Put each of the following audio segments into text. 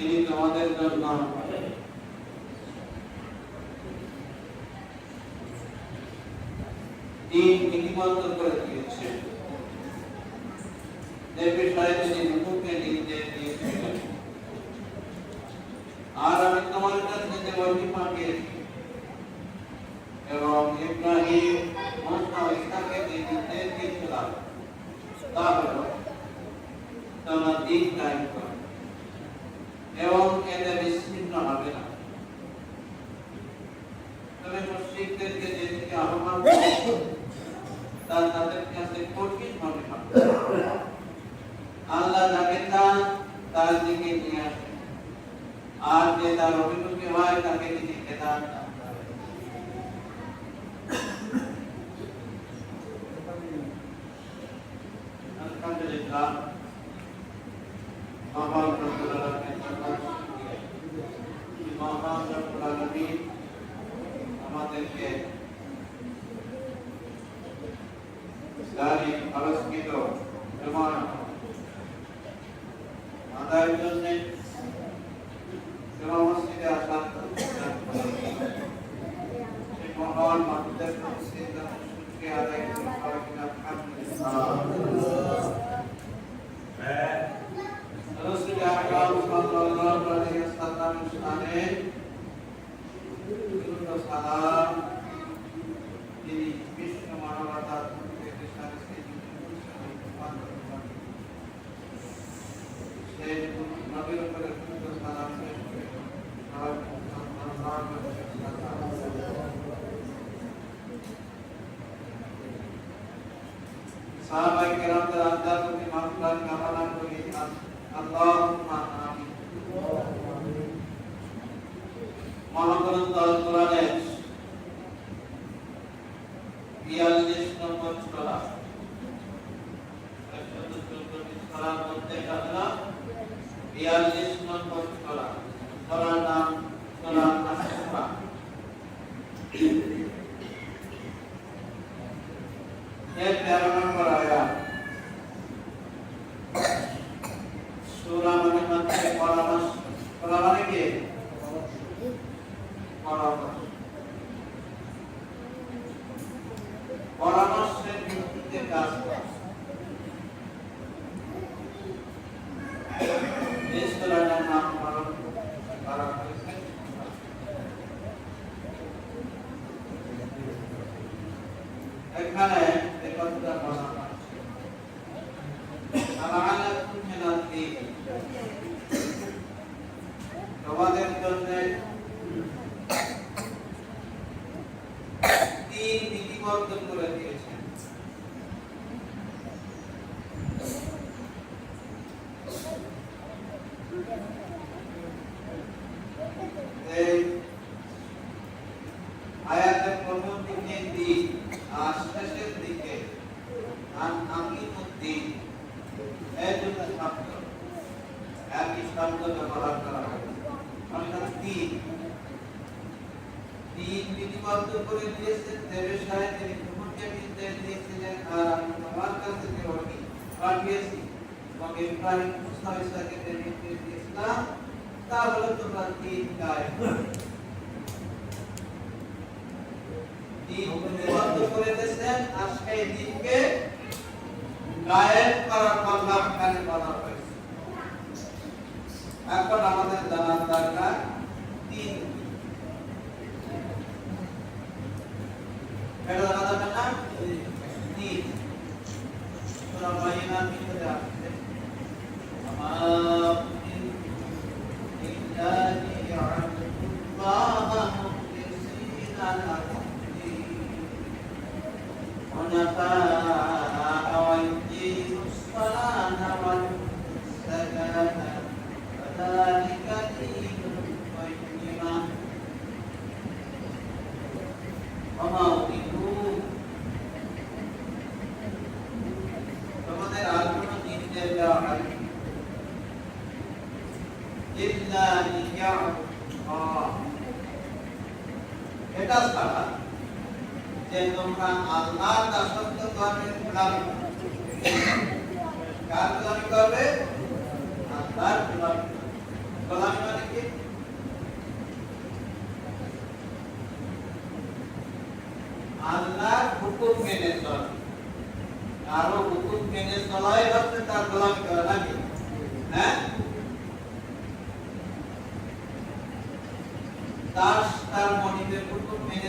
তিনি তোমাদের জন্য দিন নীতিবদ্ধ করে দিয়েছেন যে বিষয়ে তিনি মুখে নির্দেশ দিয়েছিলেন আর আমি তোমার কাছে যে বই পাঠিয়েছি তবে মুশরিকদেরকে যেদিকে আহ্বান করো তা তাদের কাছে কঠিন হবে না আল্লাহ যাকে চান তার দিকে নিয়ে আসেন আর যে তার অভিমুখী হয় তাকে তিনি হেদায়ত కిలో విమానం Madalyonne Imam Masjid Azam Mohan Madhya Pradesh সাহাবায়ে কেরামদের আধ্যাত্মিক মাহফিল কামনা করি আল্লাহুম্মা আমিন মহাগ্রন্থ আল কোরআনের বিয়াল্লিশ নম্বর সূরা সূরার মধ্যে এটা হলো বিয়াল্লিশ নম্বর সূরা সূরার নাম সূরা আশ-শুরা এর তেরো নম্বর আয়াত সূরা মানে হচ্ছে পরামর্শ সূরা মানে কি পরামর্শ পরামর্শের ভিত্তিতে কাজ করা এই সূরাটার নাম পরামর্শ করা হয়েছে এখানে এই কথাটা বলা হচ্ছে আলালাকুম মিনাদ দীন তোমাদের জন্য তিন নীতিবদ্ধ করে দিয়েছেন এই আয়াতের প্রথম দিকে দিন আর শেষের দিকে আন আকিমুদ্দিন এই দুটো শব্দ একই শব্দ ব্যবহার করা হয় অর্থাৎ দিন দিন বিধিবদ্ধ করে দিয়েছেন সাহেব তিনি ভ্রমণকে নির্দেশ দিয়েছিলেন আর আমি তোমার কাছে পাঠিয়েছি এবং ইব্রাহিম মুসা ইসাকে নির্দেশ দিয়েছিলাম তা তোমরা আর সেই দিনকে গায়েব করার এখানে বলা হয়েছে এখন আমাদের জানার দরকার তিন এটা জানা যাবে না তিন সূরা বাইনার ভিতরে ইল্লা এটা মানে মেনে চলে। কারও হুকুম মেনে চলাই হচ্ছে তার গোলামি করা নাকি? হ্যাঁ দাস তার মনিবের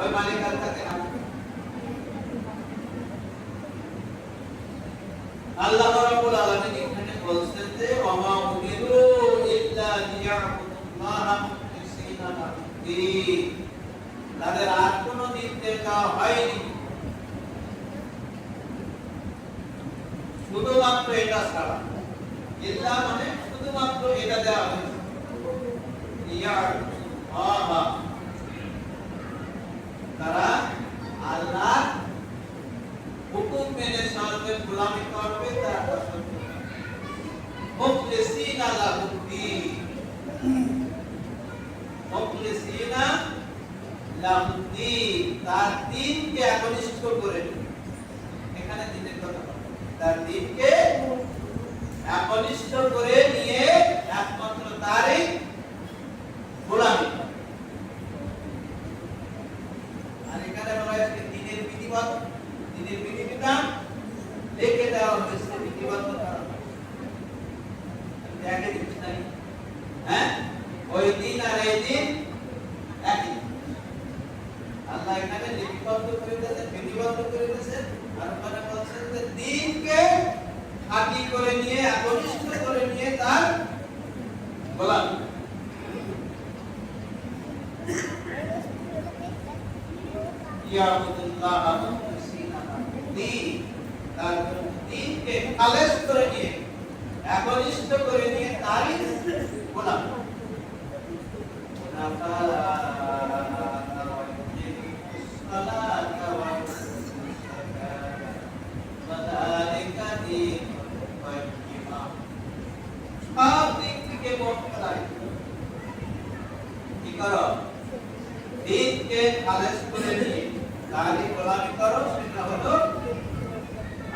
ওই মালিক আর থাকে না আল্লাহ রাব্বুল আলামিন এখানে বলছেন যে ওমা উমিরু ইল্লা লিয়াবুদুল্লাহ মুখলিসিনা লাহুদ্দিন তাদের আর কোনো নির্দেশ দেওয়া হয়নি। শুধুমাত্র এটা ছাড়া। ইল্লা মানে শুধুমাত্র এটা দেওয়া হয়েছে। লিয়াবুদুল্লাহ তারা আল্লাহ হুকুম মেনে চলবে, গোলামি করবে, তার তার দিনকে করে এখানে তার দিনকে করে নিয়ে একমাত্র তারই গোলামি করা। আর এখানে বলা হয়েছে দিনের বিধিবদ্ধ দিনের লিখে দেওয়া হয়েছে বিধিবদ্ধ করা দেখে দিচ্ছি হ্যাঁ? ওই দিন আর এই দিন একই। আল্লাহ এখানে লিপিবদ্ধ করে দিয়েছেন বিধিবদ্ধ করে দিয়েছেন আর ওখানে বলছেন যে দিনকে খাঁটি করে নিয়ে, একনিষ্ঠ করে নিয়ে তার গোলাম। ইয়াবুদুল্লাহ মুখলিসিনা লাহুদ্দিন তার দিনকে খালেস করে নিয়ে একনিষ্ঠ করে নিয়ে তারই গোলাম সব দিক থেকে বর্তমানে কি করো? দিনকে খালেস করে নিয়ে তারই গোলামি করো সেটা হলো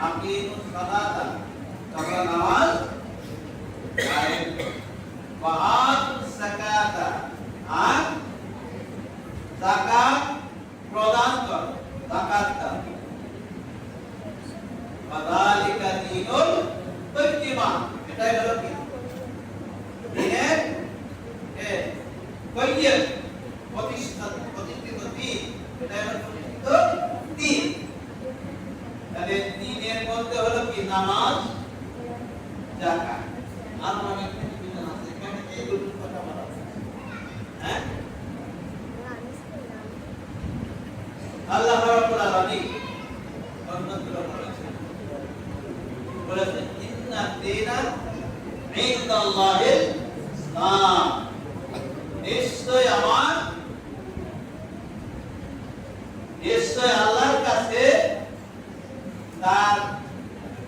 আকিমুস সালাতা তোমরা নামাজ কায়েম আতুস যাকাতা আর যাকাত প্রদান করো, যাকাত দাও। ফাযালিকা দীনুল কাইয়্যিমা এটাই হলো কি দিনের এ কাইয়্যিম প্রতিষ্ঠিত প্রতিষ্ঠিত দিন এটা হলো প্রতিষ্ঠিত দিন তাহলে দিনের মধ্যে হলো কি নামাজ যাকাত আর অনেক কিছু বিধান আছে এখানে এই দুটো কথা বলা আছে। হ্যাঁ আল্লাহ রাব্বুল আলামিন অন্যত্র বলেছেন বলেছেন ইন্না দীনা ইনদাল্লাহিল ইসলাম নিশ্চয় আমার নিশ্চয় আল্লাহর কাছে তার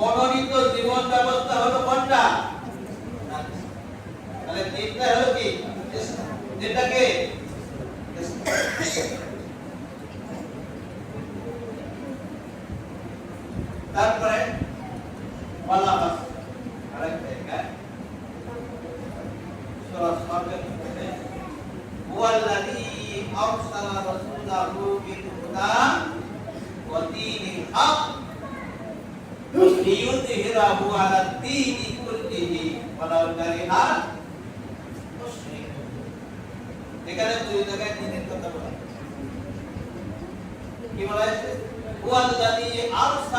মনোনীত জীবন ব্যবস্থা হলো কোনটা? তাহলে তিনটা হলো কি? যেটাকে তারপরে বলা বাস আরেকটা জায়গায় সূরা সাবের মধ্যে হুয়াল্লাযী আরসালা রাসূলাহু বিল হুদা ওয়া দীনিল হক লিইয়ুযহিরাহু আলা দ্বীনি কুল্লিহি ওয়ালাউ কারিহাল মুশরিকুন এখানে দুই জায়গায় দিনের কথা বলা হয়েছে। কি বলা হয়েছে হুয়াল্লাযী আরসালা রাসূলাহু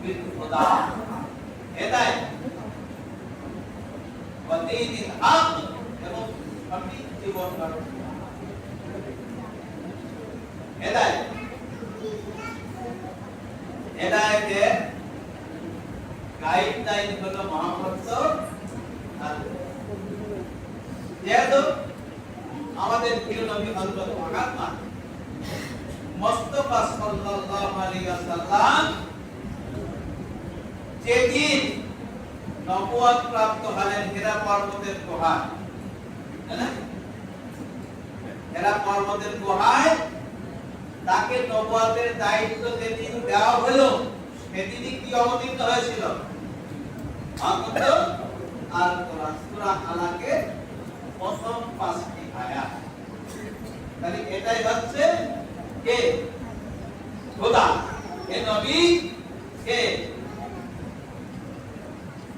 বিল হুদা হেদায়েত ওয়া দীনিল হক এবং সঠিক জীবন গঠন হেদায়েত গাইডলাইন হলো মহাভক্ত যেহেতু আমাদের প্রিয় নবী যেদিন নবুয়ত প্রাপ্ত হলেন হেরা পর্বতের গুহায় হেরা পর্বতের গুহায় তাকে নবুয়তের দায়িত্ব যেদিন দেওয়া হলো, সেদিনই কি অবতীর্ণ হয়েছিল? অন্তত আর কোরআন সূরা আলাকে প্রথম পাঁচটি আয়াত। তাহলে এটাই হচ্ছে কে? খোদা। এ নবী, কে?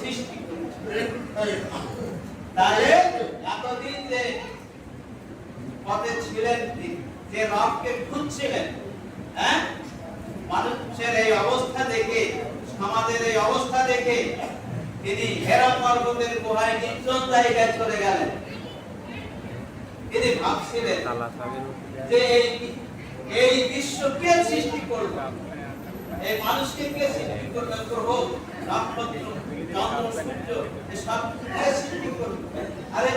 সৃষ্টি তাহলে এতদিন যে পথে ছিলেন যে রবকে খুঁজছিলেন হ্যাঁ? মানুষের এই অবস্থা দেখে, সমাজের এই অবস্থা দেখে তিনি হেরা পর্বতের গুহায় নির্জন জায়গায় চলে গেলেন। তিনি ভাবছিলেন যে এই বিশ্ব কে সৃষ্টি করল? এই মানুষকে কে সৃষ্টি করল? গ্রহ নক্ষত্র আরে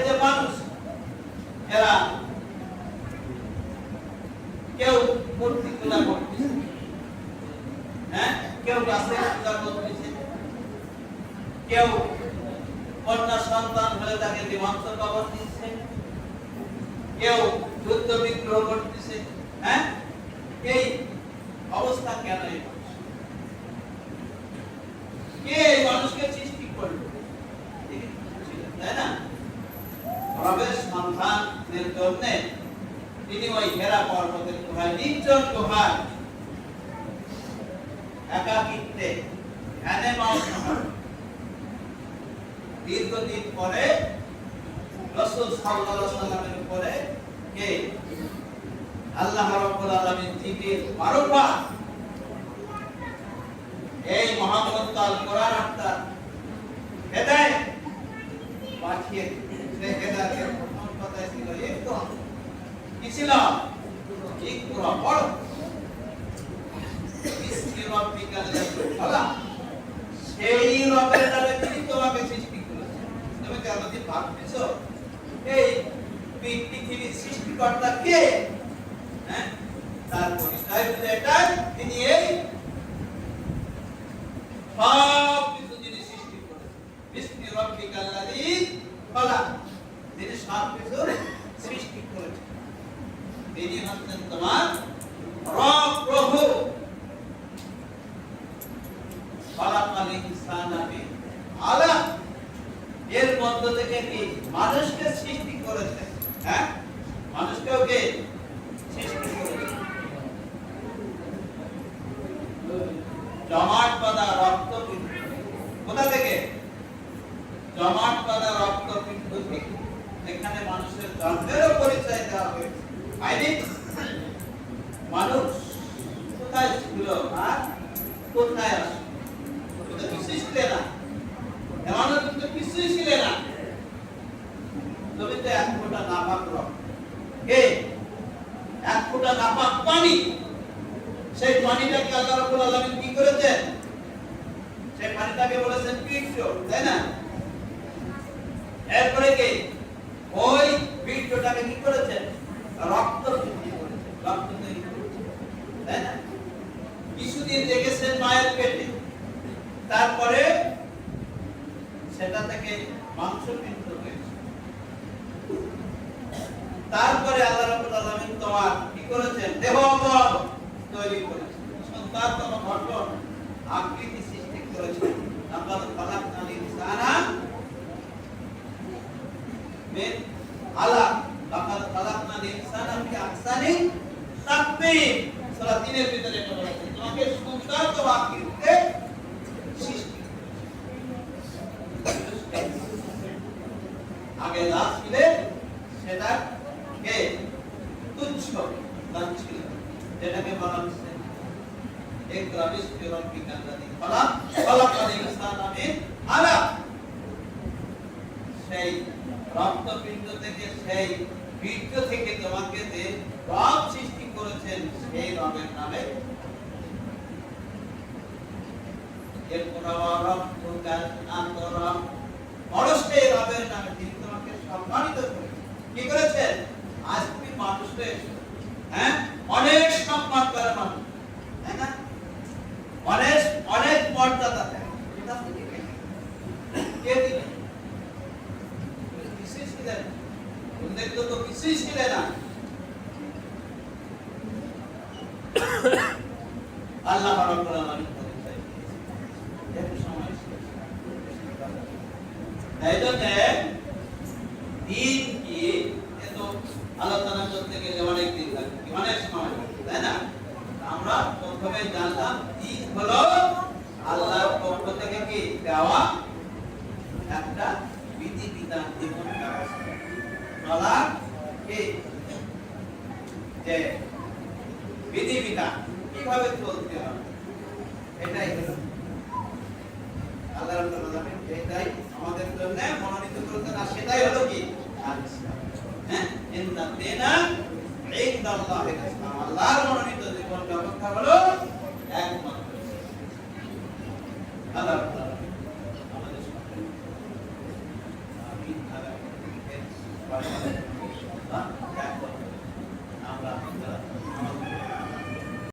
কেউ বিগ্রহ করতেছে হ্যাঁ এই অবস্থা কেন কে এই মানুষকে সৃষ্টি করল তিনি ছিলেন, তাই না রবের সন্ধানের জন্য ওই হেরা পর্বতের গুহায়, নির্জন গুহায়, একাকিত্বে ধ্যানে দীর্ঘদিন পরে রসুল সাল্লামের কে? আল্লাহ রাব্বুল আলামিন বারবার এই মহাগ্রন্থ আল কোরআন পাঠিয়ে সে হেদায়েতের প্রথম কথা ছিল ইকরা পৃথিবীর হ্যাঁ? তার পরিচয় তিনি এই কিছু যিনি সৃষ্টি করেছেন বিসমি রাব্বিকাল লাযী খালাক তিনি সব কিছু সৃষ্টি করেছেন তিনি হচ্ছেন তোমার প্রভু বিল এর মধ্য থেকে কি? মানুষকে সৃষ্টি করেছে। হ্যাঁ মানুষকেও কে সৃষ্টি করেছে জমাট বাঁধা রক্ত কোথা থেকে জমাট বাঁধা রক্ত পিণ্ড থেকে এখানে মানুষের জন্মেরও পরিচয় দেওয়া হয়েছে হয়নি মানুষ কোথায় ছিল আর কোথায় আসে তো কিছুই ছিল না এমনও কিন্তু কিছুই ছিল না জমিতে এক ফোঁটা নাপাক রক্ত কে এক ফোঁটা নাপাক পানি সেই পানিটাকে আল্লাহ রাব্বুল আলামিন কি করেছেন সেই পানিটাকে বলেছেন বীর্য তাই না এরপরে কি ওই বীর্যটাকে কি করেছেন রক্ত বৃদ্ধি করেছেন রক্ত তৈরি করেছেন তাই না কিছুদিন রেখেছেন মায়ের পেটে তারপরে সেটা থেকে মাংস পিণ্ড হয়েছে তারপরে আল্লাহ রাব্বুল আলামিন তোমার কি করেছেন? দেহ অঙ্গ তৈরি করেছেন। সন্তান তোমার গঠন, আকৃতি সৃষ্টি করেছেন। লাকাদ খালাকনাল ইনসানা মিন আলাক লাকাদ খালাকনাল ইনসানা ফি আহসানি তাকবীর সূরা 3 এর ভিতরে এটা বলেছে তোমাকে সুন্দর তো আকৃতিতে সৃষ্টি আগে যা ছিল সেটা কে? তুচ্ছ ছিল যেটাকে বলা হচ্ছে এক রাবিশ পিরম বিজ্ঞানী ফলা ফলা কালী ইনসান আমি আলা সেই রক্তপিণ্ড থেকে, সেই বীর্য থেকে তোমাকে যে রব সৃষ্টি করেছেন, সেই রবের নামে। এরপর আবার রক্ত গাছ আন্তরম পরস্পে রবের নামে সম্মানিত করেছেন কি করেছেন আজ তুমি মানুষ হয়েছো হ্যাঁ অনেক সম্মান করে মানুষ তাই না অনেক অনেক মর্যাদা দেয় এটা তুমি কে কে দিলেন কিছুই ছিলেন না। উল্লেখ্য তো কিছুই ছিলেন না তালা কে যে বিধিবিধান কীভাবে চলতে হবে এটাই মনোনীত সেটাই হলো কি হ্যাঁ ইন্না দিনা জীবন ব্যবস্থা হলো একমাত্র আল্লাহ